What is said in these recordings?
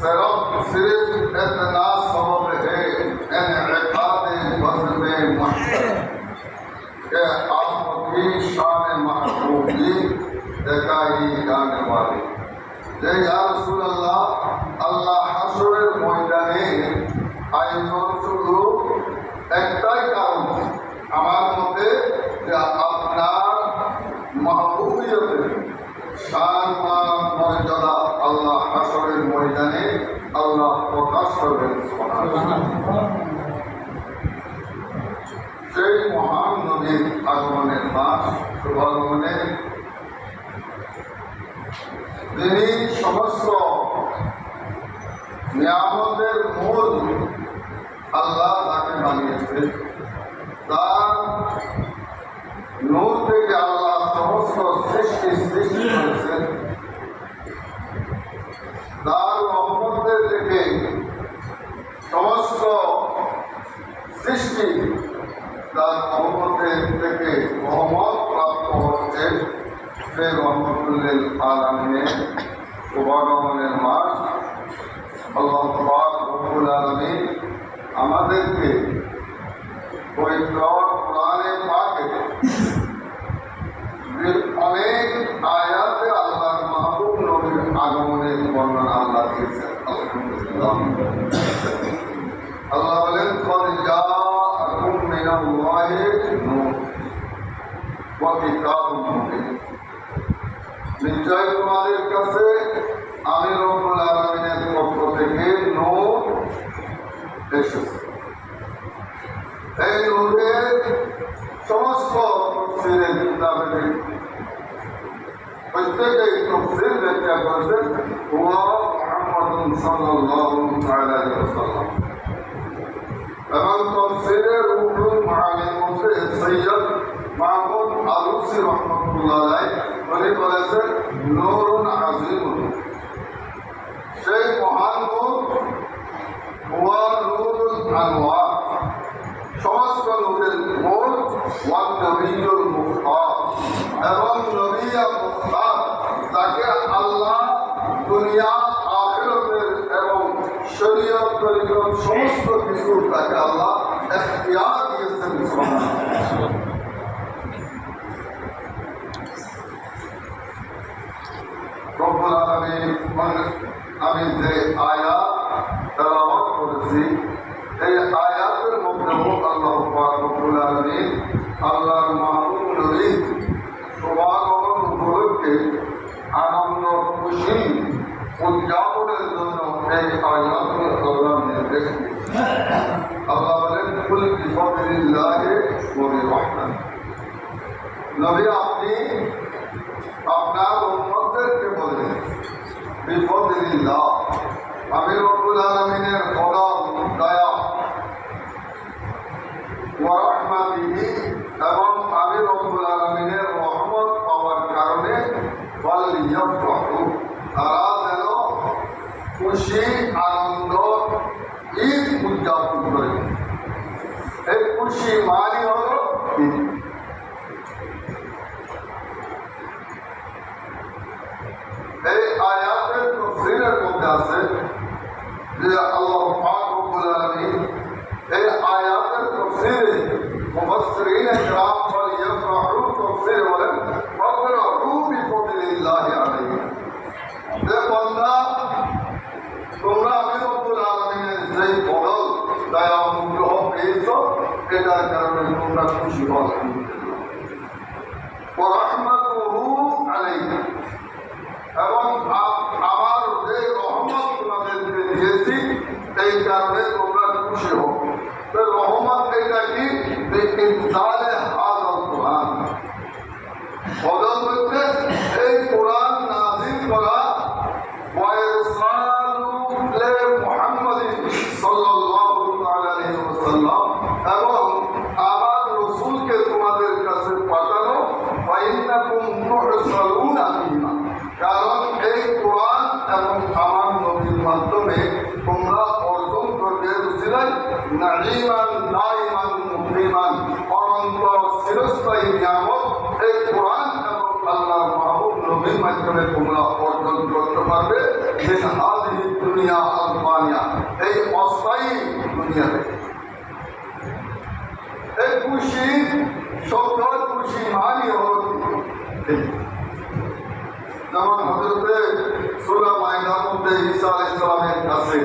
सिर्फ सिर्फ इतना सबब है इनकाद बज़्म महतर कि आपकी शान महबूबी दिखाई जाने वाली যে ইয়া রাসূলুল্লাহ আল্লাহ হাসরের ময়দানে আয়োজন শুধু একটাই কারণ আমার মতে যে আপনার মাহবুবিয়তের শান মান সেই মহান নদীর আগমনের মাস শুভাগমনে তিনি সমস্ত নিয়ামতের মূল আল্লাহ তাকে বানিয়েছে তার নূর থেকে আল্লাহ সমস্ত সৃষ্টি সৃষ্টি করেছেন তার রহমতের থেকে সমস্ত সৃষ্টি তার রহমতের থেকে রহমত প্রাপ্ত হচ্ছে সে রহমতুল্লিল আলমিনে শুভাগমনের মাস আল্লাহ পাক রব্বুল আলমিন আমাদেরকে পবিত্র কোরআনে পাকে যে অনেক আয়াতে আল্লাহর মাহবুব নবীর আগমনের বর্ণনা আল্লাহ দিয়েছেন। আল্লাহ বলেন নিশ্চয় তোমাদের কাছে আমি রব্বুল আলামিনের পক্ষ থেকে নূর এসেছে। এই নূরের সমস্ত কিতাবের প্রত্যেকেই তফসির ব্যাখ্যা করেছেন হুয়া মুহাম্মাদুন সাল্লাল্লাহু তাআলা আলাইহি ওয়াসাল্লাম এবং তফসিরের রুহুল মাআনির মধ্যে সৈয়দ মাহমুদ আলুসি রহমতুল্লাহ আলাইহি উনি বলেছেন নূরুন আজিমুন সেই মহান নূর নূরুল আনওয়ার সমস্ত নূরের মূল ওয়ান নবীর মুখতার এবং নবিয়া তরিকত সমস্ত কিছু তাকে আল্লাহ এখতিয়ার দিয়েছেন আমি যে আয়াত তেলাওয়াত করেছি, এই আয়াতের মধ্যে আল্লাহ রব্বুল আলামিন আল্লাহর উপলক্ষে আনন্দ খুশি উদযাপনের জন্য এই আয়াতের নবী আপনি আপনার উম্মতদেরকে বলেন বিফদিল্লাহ আমি রব্বুল আলামিনের ফদল দয়া এবং আমি রব্বুল আলামিনের রহমত পাওয়ার কারণে ফালিয়াফরাহু তারা کسی مالی اور آیات میں تفصیل سے؟ جی اللہ پاک رب العالمین اے آیات تفصیل مفسرین کرام এটার কারণে তোমরা খুশি আলাইকুম এবং আমার যে রহমত তোমাদেরকে দিয়েছি এই কারণে তোমরা খুশি হো রহমত এটা কি? নালিমান নাইমান মুকরিমান অনন্ত চিরস্থায়ী নিয়ামত এই কোরআন আল্লাহ মাহবুব নবীর মাধ্যমে তোমরা অর্জন করতে পারবে। যে আদি দুনিয়া আলমানিয়া এই অস্থায়ী দুনিয়া এই খুশি শব্দ খুশি মানি হল যেমন হজরতে সুরা মাইনার মধ্যে ইসা ইসলামের কাছে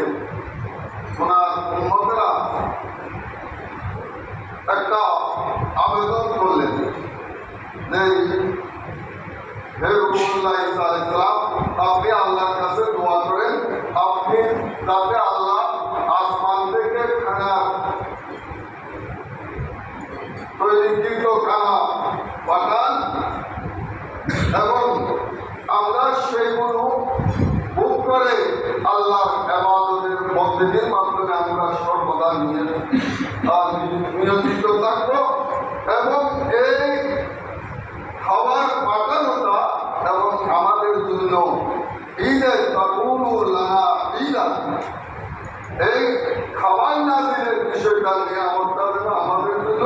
আবেদন করলেন সালাম আপনি আল্লাহর কাছে দোয়া করেন। আপনি তাতে আল্লাহ আসমান থেকে খানা তৈরিকৃত খানা পাঠান এবং আমরা সেগুলো বুক করে আল্লাহ আবাদতের পদ্ধতির মাধ্যমে আমরা সর্বদা নিয়ে নিয়োজিত থাকব এবং এই খাবার পাঠানোটা এবং আমাদের জন্য ঈদের তাকুনুল্লাহ ঈদা এই খাবার নাজিরের বিষয়টা নিয়ে আমারটা যেন আমাদের জন্য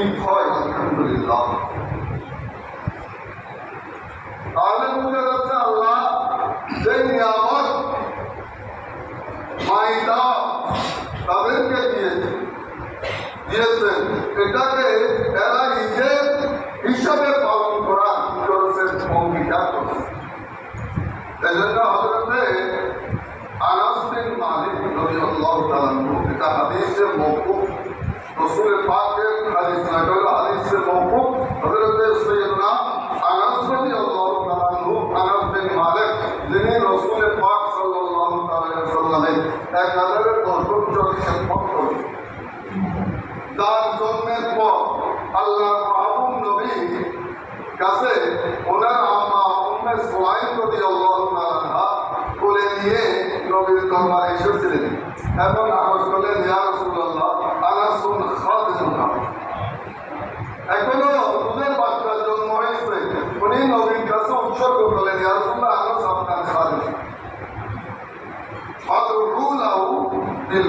ঈদ হয় আলহামদুলিল্লাহ তাহলে বুঝে যাচ্ছে আল্লাহ যে নিয়ামত মাইদা তাদেরকে দিয়েছে দিয়েছেন এটাকে এরা ঈদের হিসাবে পালন করা করেছেন অঙ্গীকার করেছেন এই জন্য হজরতে আনাস বিন মালিক রাদিয়াল্লাহু তাআলা আনহু এটা হাদিসের মওকুফ রাসূল পাকের হাদিস না হলো হাদিসের মওকুফ হযরতে সৈয়দনা যিনি রাসূল পাক তার জন্মের পর আল্লাহ ওনার এবং এখনও দুধের বাচ্চার জন্ম হয়েছে উনি নবীর কাছে উৎসর্গ করলেন ইয়া রাসূলুল্লাহ আনাস আপনার খাদিম ফাদরুলাহু বিল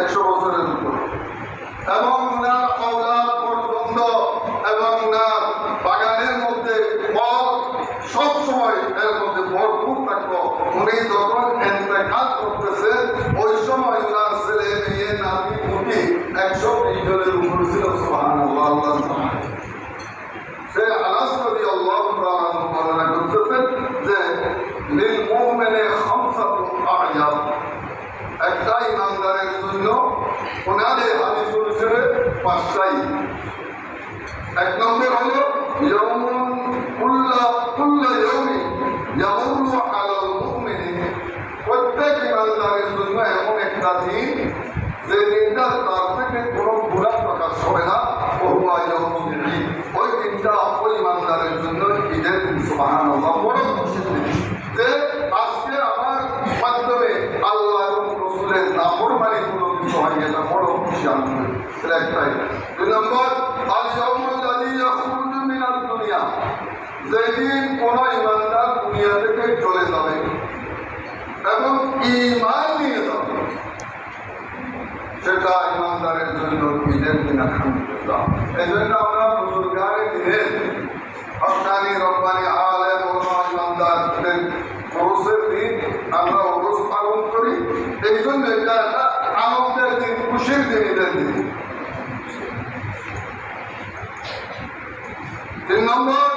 একশো বছরের এবং এবং বাগানের মধ্যে ফল সব সময় এর মধ্যে ভরপুর থাকতো। উনি যখন করতেছেন ওই সময় উনার ছেলে মেয়ে নাতি পুতি একশো বিশ জনের উপর ছিল সোহান আল্লাহ সে আনাস নবী আল্লাহ তাআলা বর্ণনা করতেছেন যে লিল মুমিনে খামসাতুন আয়াত একটা ইমানদারের জন্য ওনাদের হাদিস অনুসারে পাঁচটাই এক নম্বর হলো ইয়াউমুন কুল্লা কুল্লা ইয়াউমি ইয়ামুরু আলাল মুমিনি প্রত্যেক ইমানদারের জন্য এমন যে দিনটা তার থেকে কোনো গুণা প্রকাশ হবে না বহুয়া ওই দিনটা ওই ইমানদারের জন্য ঈদের দিন, সুবহানাল্লাহ। বড় দিন। যে আজকে আমার মাধ্যমে আল্লাহ এবং রসুলের নাফরমানি কোনো কিছু হয় এটা বড় খুশি আনন্দ একটাই। দুই নম্বর দুনিয়া। যেদিন কোন ইমানদার দুনিয়া থেকে চলে যাবে এবং ইমান নিয়ে যাবে। সেটা ইমানদারের জন্য ঈদের দিন, আলহামদুলিল্লাহ। এই জন্য আমরা বুজুর্গানের দিনে হকানি রব্বানি আলেম ওলামা ইমানদারদের ওরসের দিন আমরা ওরস পালন করি। এই জন্য এটা একটা আনন্দের দিন, খুশির দিন, ঈদের দিন। তিন নম্বর,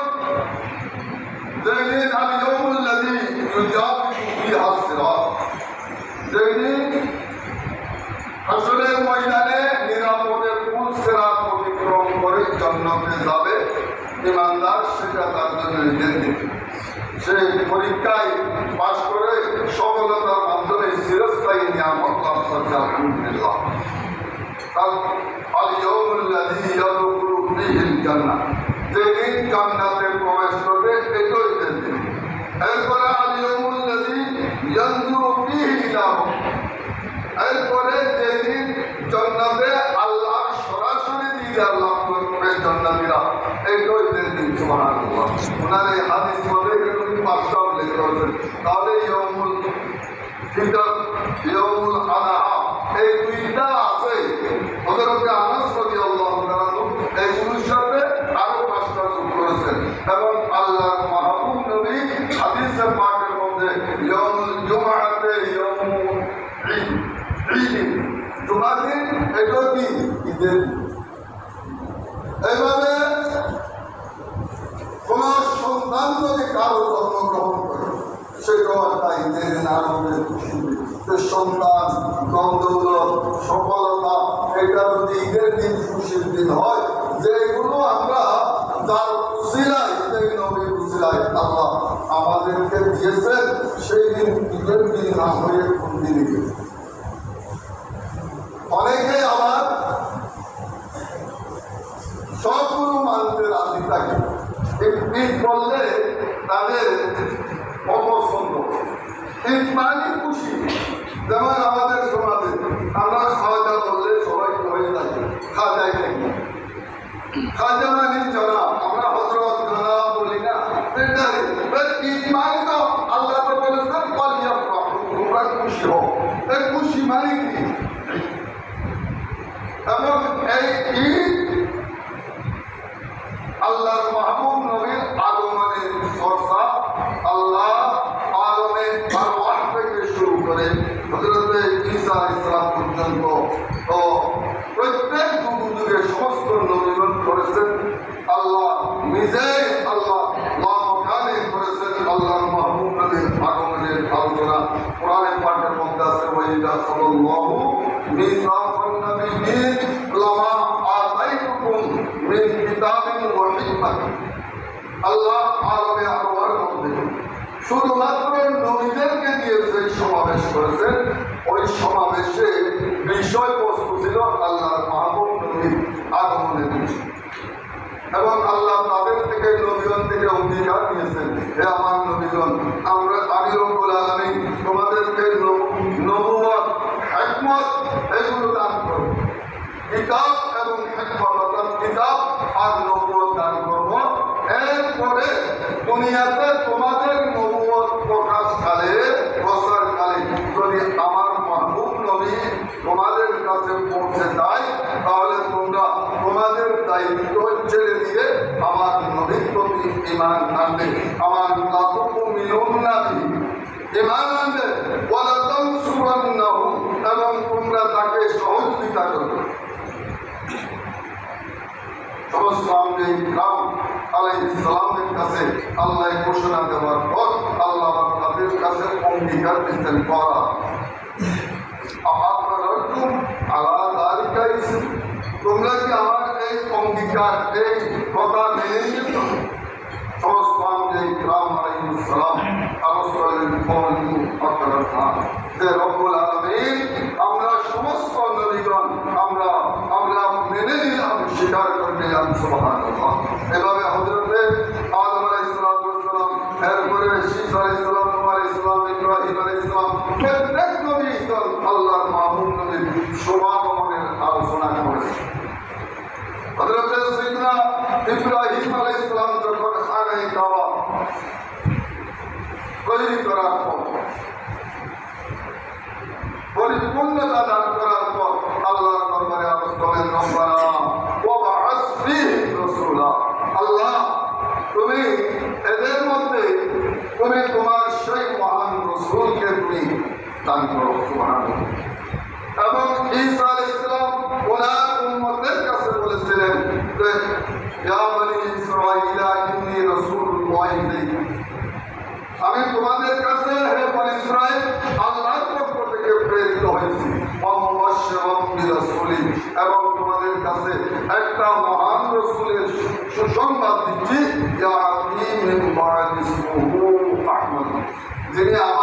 যেদিন আল ইয়ৌমুল্লাযী ইউজাবিহু ফিহা সিরাত, যেদিন আসলে ময়দানে নিরাপদে ফুল সেরাত অতিক্রম করে জন্নতে যাবে ইমানদার, সেটা তার জন্য নিজের দিন সে পরীক্ষায় পাশ করে সফলতার মাধ্যমে চিরস্থায়ী নিয়ামত লাভ করছে আলহামদুলিল্লাহ প্রবেশ করবে দিন। এরপরে ওনার এই হাদিস বলে এরকম পাঁচটা উল্লেখ করেছেন তাহলে ইয়মুল ফিতর ইয়মুল আদাহা, এই দুইটা আছে। ওদের আনাজ সন্তান দ্বন্দ্ব সফলতা, এটা যদি ঈদের দিন খুশির দিন হয় যে এগুলো আমরা তার ঈদের নবীর উসিলায় আল্লাহ আমাদেরকে দিয়েছেন, সেই দিন ঈদের দিন না হয়ে কোন দিনে অনেকে আবার সবগুলো মানতে রাজি থাকে। ঈদ করলে তাদের অপছন্দ। ঈদ মানে খুশি। যেমন আমাদের সমাজে আমরা খাওয়া বললে সবাই হয়ে থাকে, খাজাই থাকি। খাজা মানে জনা আমরা হজরত জনা বলি না তো আল্লাহ তো বলেছেন পালিয়া খুশি হও। এই খুশি মানে কি? এবং এই ঈদ আল্লাহর ঈসা ইসলাম পর্যন্ত তো প্রত্যেক যুগ যুগে সমস্ত নবীগণ করেছেন আল্লাহ নিজেই আল্লাহ মামকানে করেছেন আল্লাহর মাহবুব নবীর আগমনের আলোচনা কোরআনের পাঠের মধ্যে আছে ওয়াইদা সাল্লাল্লাহু মিসাফান নবিয়্যিন লামা আতাইতুকুম মিন কিতাবিন ওয়া হিকমাতিন আল্লাহ আলমে আরওয়ার মধ্যে শুধুমাত্র নবীদেরকে দিয়ে যে সমাবেশ করেছেন ওই সমাবেশে বিষয়বস্তু ছিল আল্লাহর মাহবুব আগমনের এবং আল্লাহ তাদের থেকে নবীগণ থেকে অঙ্গীকার নিয়েছেন, হে আমার নবীগণ, আমরা আমি রব্বুল আলামিন তোমাদেরকে নব- নবুয়ত হিকমত এগুলো দান করব। কিতাব এবং হিকমত, অর্থাৎ কিতাব আর নবুয়ত দান করব। এরপরে দুনিয়াতে তোমাদের নবুয়ত প্রকাশকালে প্রসারকালে যদি আমার মাহবুব নবী তোমাদের কাছে পৌঁছে যায়, তাহলে তোমাদের দায়িত্ব ছেড়ে দিয়ে আমার নবীর প্রতি ইমান আনবে। আমার লাতুকু মিনুন নাবি ইমান আনবে। ওয়ালা তানসুরান্নাহু, এবং তোমরা তাকে সহযোগিতা করবে। সমস্ত আমলে ইকরাম আলাইহিস সালামের কাছে আল্লাহ ঘোষণা দেওয়ার পর আল্লাহ তাদের কাছে অঙ্গীকার দিতেন, করা। আপনারতুম আলা যালিকা তোমরা কি আমার অঙ্গীকার এই কথা মেনে নিয়েছ। সমস্ত আমলে ইকরাম আলাইহিস সালাম। আরজ করলেন যে রব্বুল সমস্ত নবীগণ আমরা আমরা মেনে এরপরে শীষ আলাইহিস সালাম নূহ আলাইহিস ইব্রাহিম আলোচনা করেছে হযরতে সাইয়েদনা ইব্রাহিম আলাইহিস সালাম যখন খানায়ে কাবা তৈরি করার পর পরিপূর্ণতা দান করার পর আল্লাহর দরবারে আরজ করেন রব্বানা আল্লাহ, তুমি এদের মধ্যে, তুমি তোমার সেই মহান রসুলকে তুমি দান করো এবং ঈসা আলাইহিস সালাম ওনার উম্মতের কাছে বলেছিলেন যে, ইয়া বনি ইসরাঈলা, ইন্নী রাসূলুল্লাহি আমি তোমাদের কাছে হে পরিশ্রয় আল্লাহর পক্ষ থেকে প্রেরিত হয়েছি। এবং তোমাদের কাছে একটা মহান রসুলের সুসংবাদ দিচ্ছি। যিনি আমার